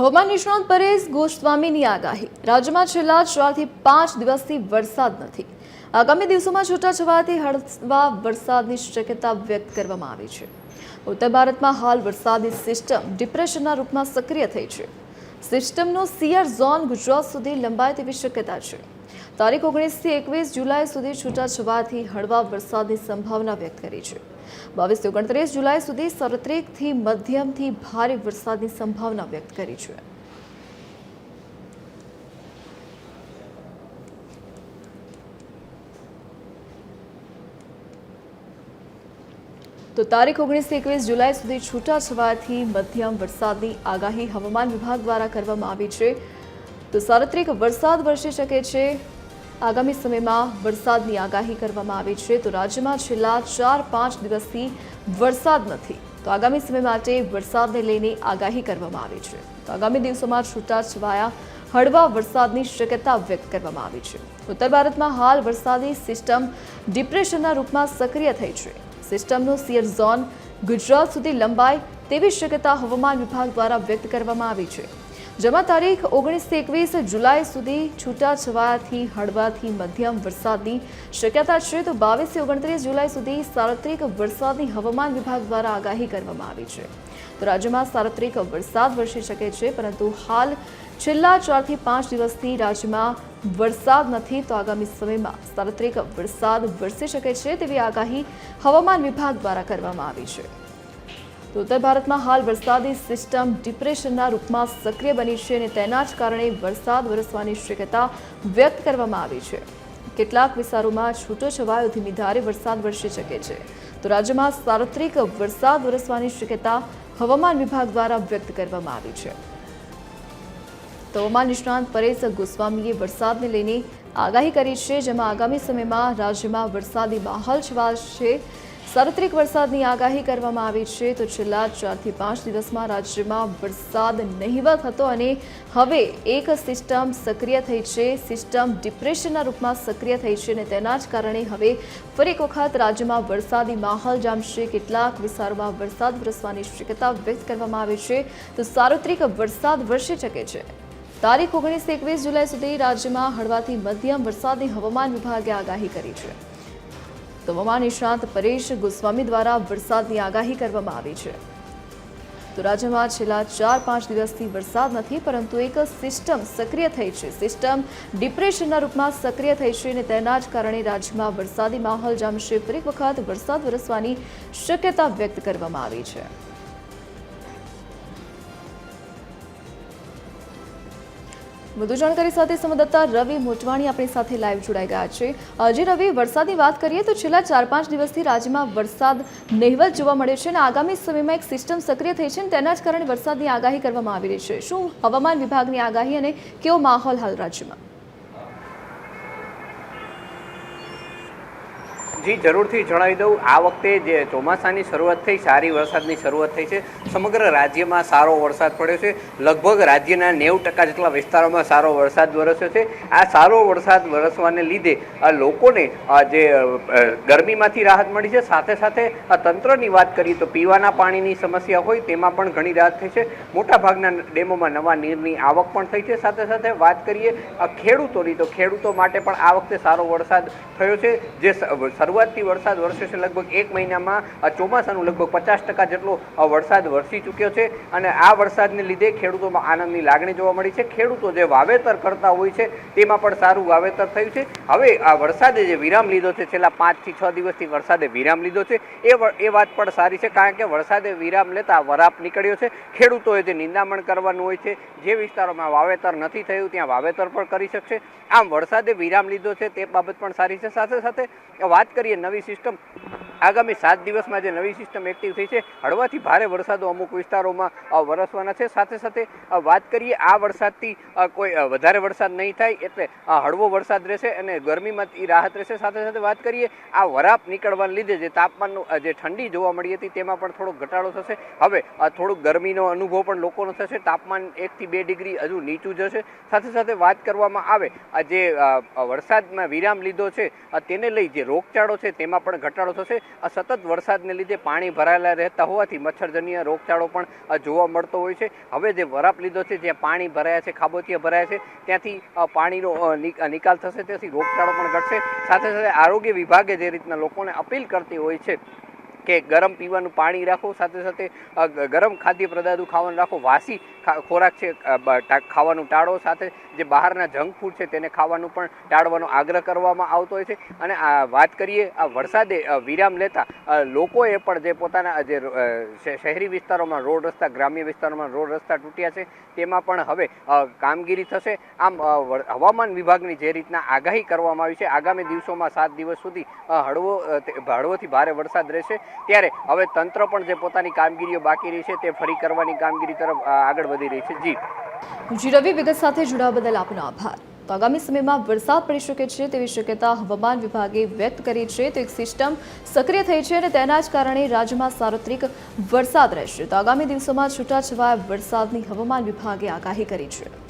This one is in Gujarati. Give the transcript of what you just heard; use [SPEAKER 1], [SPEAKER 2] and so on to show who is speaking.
[SPEAKER 1] હવામાન નિષ્ણાંત પરેશ ગોસ્વામીની આગાહી. રાજ્યમાં છેલ્લા ચારથી પાંચ દિવસથી વરસાદ નથી. આગામી દિવસોમાં છૂટાછવાયાથી હળવા વરસાદની શક્યતા વ્યક્ત કરવામાં આવી છે. ઉત્તર ભારતમાં હાલ વરસાદની સિસ્ટમ ડિપ્રેશનના રૂપમાં સક્રિય થઈ છે. સિસ્ટમનો સિયર ઝોન ગુજરાત સુધી લંબાય તેવી શક્યતા છે. તારીખ ઓગણીસથી એકવીસ જુલાઈ સુધી છૂટાછવાથી હળવા વરસાદની સંભાવના વ્યક્ત કરી છે. બાવીસથી ઓગણત્રીસ જુલાઈ સુધી સાર્વત્રિકથી મધ્યમથી ભારે વરસાદની સંભાવના વ્યક્ત કરી છે. તો તારીખ ઓગણીસથી એકવીસ જુલાઈ સુધી છૂટાછવાથી મધ્યમ વરસાદની આગાહી હવામાન વિભાગ દ્વારા કરવામાં આવી છે. તો સાર્વત્રિક વરસાદ વરસી શકે છે. આગામી સમયમાં વરસાદની આગાહી કરવામાં આવી છે, તો રાજ્યમાં છેલ્લા ચાર પાંચ દિવસથી વરસાદ નથી. તો આગામી સમય માટે વરસાદને લઈને આગાહી કરવામાં આવી છે. તો આગામી દિવસોમાં છૂટાછવાયા હળવા વરસાદની શક્યતા વ્યક્ત કરવામાં આવી છે. ઉત્તર ભારતમાં હાલ વરસાદી સિસ્ટમ ડિપ્રેશનના રૂપમાં સક્રિય થઈ છે. સિસ્ટમનો સિયર ઝોન ગુજરાત સુધી લંબાય તેવી શક્યતા હવામાન વિભાગ દ્વારા વ્યક્ત કરવામાં આવી છે. જેમાં તારીખ ઓગણીસથી એકવીસ જુલાઈ સુધી છૂટાછવાયાથી હળવાથી મધ્યમ વરસાદની શક્યતા છે તો બાવીસથી ઓગણત્રીસ જુલાઈ સુધી સાર્વત્રિક વરસાદની હવામાન વિભાગ દ્વારા આગાહી કરવામાં આવી છે. તો રાજ્યમાં સાર્વત્રિક વરસાદ વરસી શકે છે, પરંતુ હાલ છેલ્લા ચારથી પાંચ દિવસથી રાજ્યમાં વરસાદ નથી તો આગામી સમયમાં સાર્વત્રિક વરસાદ વરસી શકે છે તેવી આગાહી હવામાન વિભાગ દ્વારા કરવામાં આવી છે. તો ઉત્તર ભારતમાં હાલ વરસાદી સિસ્ટમ ડિપ્રેશનના રૂપમાં સક્રિય બની છે અને તેના જ કારણે વરસાદ વરસવાની શક્યતા વ્યક્ત કરવામાં આવી છે. કેટલાક વિસ્તારોમાં છૂટોછવાયો ધીમી ધારે વરસાદ વરસી શકે છે. તો રાજ્યમાં સાર્વત્રિક વરસાદ વરસવાની શક્યતા હવામાન વિભાગ દ્વારા વ્યક્ત કરવામાં આવી છે. તો હવામાન નિષ્ણાંત પરેશ ગોસ્વામીએ વરસાદને લઈને આગાહી કરી છે, જેમાં આગામી સમયમાં રાજ્યમાં વરસાદી માહોલ છવાશે. સાર્વત્રિક વરસાદની આગાહી કરવામાં આવી છે તો છેલ્લા ચારથી પાંચ દિવસમાં રાજ્યમાં વરસાદ નહીવત હતો અને હવે એક સિસ્ટમ સક્રિય થઈ છે. સિસ્ટમ ડિપ્રેશનના રૂપમાં સક્રિય થઈ છે અને તેના જ કારણે હવે ફરી એક વખત રાજ્યમાં વરસાદી માહોલ જામશે. કેટલાક વિસ્તારોમાં વરસાદ વરસવાની શક્યતા વ્યક્ત કરવામાં આવી છે. તો સાર્વત્રિક વરસાદ વરસી શકે છે. તારીખ ઓગણીસ એકવીસ જુલાઈ સુધી રાજ્યમાં હળવાથી મધ્યમ વરસાદની હવામાન વિભાગે આગાહી કરી છે. તો હવામાન નિષ્ણાત પરેશ ગોસ્વામી દ્વારા વરસાદની આગાહી કરવામાં આવી છે. તો રાજ્યમાં છેલ્લા ચાર પાંચ દિવસથી વરસાદ નથી, પરંતુ એક સિસ્ટમ સક્રિય થઈ છે. સિસ્ટમ ડિપ્રેશનના રૂપમાં સક્રિય થઈ છે અને તેના જ કારણે રાજ્યમાં વરસાદી માહોલ જામશે. ફરી વખત વરસાદ વરસવાની શક્યતા વ્યક્ત કરવામાં આવી છે. વધુ જાણકારી સાથે સંવાદદાતા રવિ મોટવાણી આપણી સાથે લાઈવ જોડાઈ ગયા છે. આજે રવિ, વરસાદની વાત કરીએ તો છેલ્લા ચાર પાંચ દિવસથી રાજ્યમાં વરસાદ નહિવત જોવા મળે છે અને આગામી સમયમાં એક સિસ્ટમ સક્રિય થઈ છે અને તેના જ કારણે વરસાદની આગાહી કરવામાં આવી રહી છે. શું હવામાન વિભાગની આગાહી અને કેવો માહોલ હાલ રાજ્યમાં?
[SPEAKER 2] જી, જરૂરથી જણાવી દઉં. આ વખતે જે ચોમાસાની શરૂઆત થઈ, સારી વરસાદની શરૂઆત થઈ છે. સમગ્ર રાજ્યમાં સારો વરસાદ પડ્યો છે. લગભગ રાજ્યના નેવું ટકા જેટલા વિસ્તારોમાં સારો વરસાદ વરસ્યો છે. આ સારો વરસાદ વરસવાને લીધે લોકોને જે ગરમીમાંથી રાહત મળી છે. સાથે સાથે તંત્રની વાત કરીએ તો પીવાના પાણીની સમસ્યા હોય તેમાં પણ ઘણી રાહત થઈ છે. મોટાભાગના ડેમોમાં નવા નીરની આવક પણ થઈ છે. સાથે સાથે વાત કરીએ ખેડૂતોની, તો ખેડૂતો માટે પણ આ વખતે સારો વરસાદ થયો છે. જે શરૂઆતથી વરસાદ વરસ્યો છે. લગભગ એક મહિનામાં આ ચોમાસાનું લગભગ પચાસ ટકા જેટલો વરસાદ વરસી ચૂક્યો છે અને આ વરસાદને લીધે ખેડૂતોમાં આનંદની લાગણી જોવા મળી છે. ખેડૂતો જે વાવેતર કરતા હોય છે તેમાં પણ સારું વાવેતર થયું છે. હવે આ વરસાદે જે વિરામ લીધો છે, છેલ્લા પાંચથી છ દિવસથી વરસાદે વિરામ લીધો છે. એ એ વાત પણ સારી છે, કારણ કે વરસાદે વિરામ લેતા વરાપ નીકળ્યો છે. ખેડૂતોએ જે નિંદામણ કરવાનું હોય છે, જે વિસ્તારોમાં વાવેતર નથી થયું, ત્યાં વાવેતર પણ કરી શકશે. આમ વરસાદે વિરામ લીધો છે, તે બાબત પણ સારી છે. સાથે સાથે વાત કરીએ નવી સિસ્ટમ આગામી સાત દિવસમાં જે નવી સિસ્ટમ એક્ટિવ થઈ છે, હળવાથી ભારે વરસાદો અમુક વિસ્તારોમાં વરસવાના છે. સાથે સાથે વાત કરીએ, આ વરસાદથી કોઈ વધારે વરસાદ નહીં થાય એટલે હળવો વરસાદ રહેશે અને ગરમીમાંથી રાહત રહેશે. સાથે સાથે વાત કરીએ, આ વરાપ નીકળવાને લીધે જે તાપમાનનું જે ઠંડી જોવા મળી હતી તેમાં પણ થોડો ઘટાડો થશે. હવે થોડુંક ગરમીનો અનુભવ પણ લોકોનો થશે. તાપમાન એકથી બે ડિગ્રી હજુ નીચું જશે. સાથે સાથે વાત કરવામાં આવે, આ જે વરસાદમાં વિરામ લીધો છે તેને લઈ જે રોગચાળો છે તેમાં પણ ઘટાડો થશે. આ સતત વરસાદને લીધે પાણી ભરાયેલા રહેતા હોવાથી મચ્છરજન્ય રોગચાળો પણ જોવા મળતો હોય છે. હવે જે વરાપ લીધો છે, જ્યાં પાણી ભરાયા છે, ખાબોચિયા ભરાયા છે, ત્યાંથી પાણીનો નિકાલ થશે, ત્યાંથી રોગચાળો પણ ઘટશે. સાથે સાથે આરોગ્ય વિભાગે જે રીતના લોકોને અપીલ કરતી હોય છે કે ગરમ પીવાનું પાણી રાખો, સાથે સાથે ગરમ ખાદ્ય પદાર્થો ખાવાનું રાખો, વાસી ખોરાક છે ખાવાનું ટાળો, સાથે જે બહારના જંક ફૂડ છે તેને ખાવાનું પણ ટાળવાનો આગ્રહ કરવામાં આવતો હોય છે. અને આ વાત કરીએ, આ વરસાદે વિરામ લેતા લોકોએ પણ જે પોતાના, જે શહેરી વિસ્તારોમાં રોડ રસ્તા, ગ્રામ્ય વિસ્તારોમાં રોડ રસ્તા તૂટ્યા છે, તેમાં પણ હવે કામગીરી થશે. આમ હવામાન વિભાગની જે રીતના આગાહી કરવામાં આવી છે, આગામી દિવસોમાં સાત દિવસ સુધી હળવો હળવોથી ભારે વરસાદ રહેશે. ત્યારે હવે તંત્ર પણ જે પોતાની કામગીરીઓ બાકી રહી છે તે ફરી કરવાની કામગીરી તરફ આગળ વધી રહી છે. જી.
[SPEAKER 1] જી, રવિ, વિગત સાથે જોડાવા બદલ આપનો આભાર. તો આગામી સમયમાં વરસાદ પડી શકે છે તેવી શક્યતા હવામાન વિભાગે વ્યક્ત કરી છે. તો એક સિસ્ટમ સક્રિય થઈ છે અને તેના જ કારણે રાજ્યમાં સાર્વત્રિક વરસાદ રહેશે. તો આગામી દિવસોમાં છૂટાછવાયા વરસાદની હવામાન વિભાગે આગાહી કરી છે.